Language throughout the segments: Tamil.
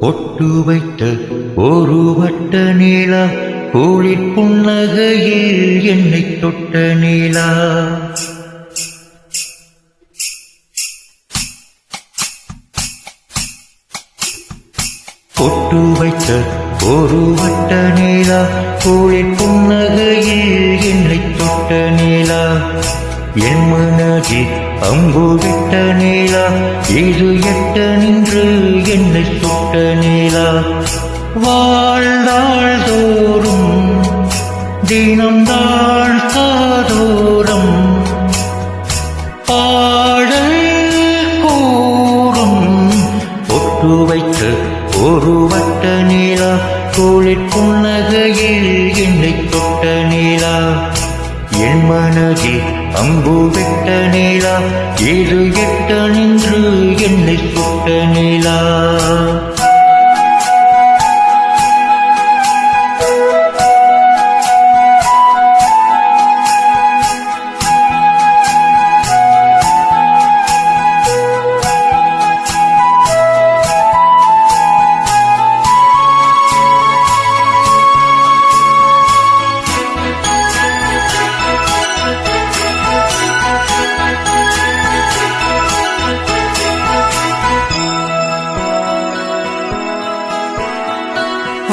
ஒட்டு வைத்த ஒரு வட்ட நீலா கூலிற் புன்னகையில் என்னை தொட்ட நீலா. பொட்டு வைத்த ஒரு வட்ட நீலா கூலிற் புன்னகையில் என்னை என் மனதி அம்பு விட்ட நீலா இது எட்ட நின்று என்னை சுட்ட நீலா? வாழ்ந்தாள் தோறும் தினம்தான் காதோரம் பாடல் கூறும். ஒட்டு வைத்து ஒரு வட்ட நீலா குளிர் புன்னகையில் என்னை தொட்ட நீலா? என் மனதே அம்பு விட்ட நிலா இது எட்ட நின்று என்னை சுட்ட நிலா.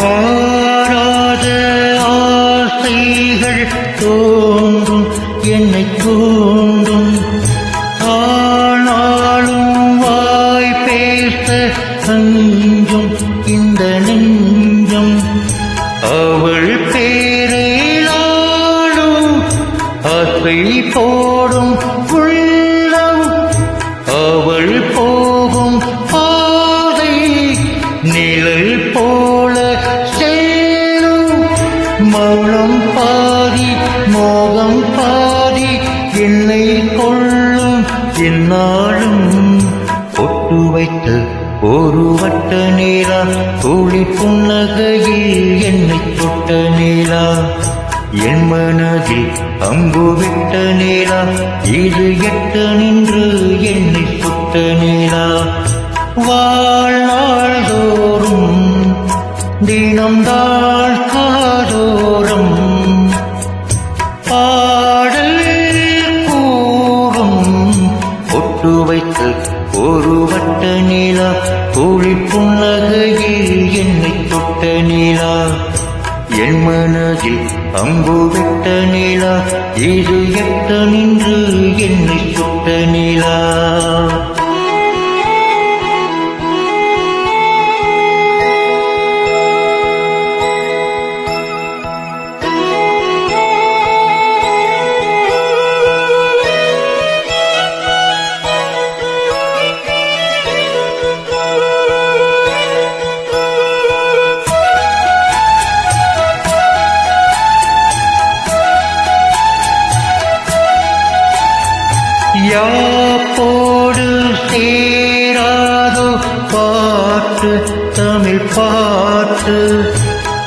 ஆராத ஆசைகள் தோன்றும் என்னை தூண்டும். ஆனாலும் வாய் பேச அஞ்சும் இந்த நெஞ்சம். அவள் பேரையிலாடும் ஆசை போ மோகம் பாரி மோகம் பாரி என்னை கொள்ளும் என்னாலும் ஒட்டு வைத்த ஒரு வட்ட நீரா தோழி புன்னகையில் என்னை தொட்ட நீரா. என் மனதில் அம்பு விட்ட நீரா இது எட்ட நின்று என்னை சுட்ட நீரா. வாழ்நாள் தினம் தாழ் காதோரம். பாடல் கூறும். ஒட்டு வைத்து ஒரு வட்ட நிலா. கூலி என்னை தொட்ட நிலா. என் மனதில் அம்பு விட்ட நிலா. இது எட்ட நின்று என்னை தொட்ட நிலா. யாப்போடு சேராதோ பாட்டு தமிழ் பாட்டு.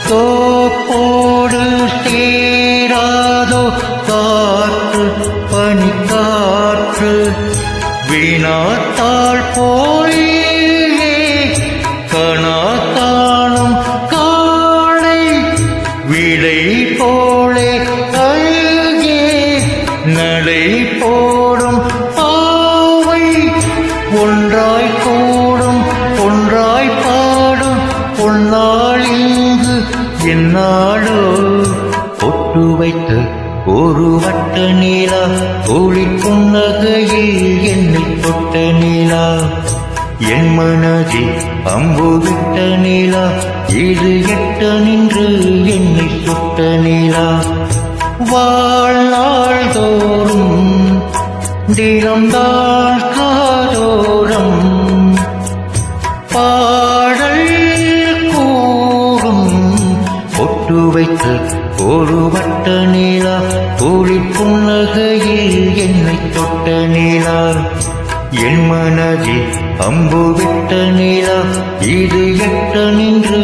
தோப்போடு சேராதோ காற்று பனிக்காற்று. வீணாத்தாள் போல் ஒன்றாய் கூடும் ஒன்றாய் பாடும் பொன்னாள் இங்கு என்னாடோ பொட்டு வைத்த ஒரு வட்ட நீலா ஒளி புன்னகையில் என்னை தொட்ட நீலா. என் மனதில் அம்பு விட்ட நீலா இது எட்ட நின்று என்னை சுட்ட நீலா. வாழ்நாள் தோறும் தினம்தான் ஒரு வட்ட நீலா ஒளி புன்னகையில் என்னை தொட்ட நீலா. என் மனதில் அம்பு விட்ட நீலா இது எட்ட நின்று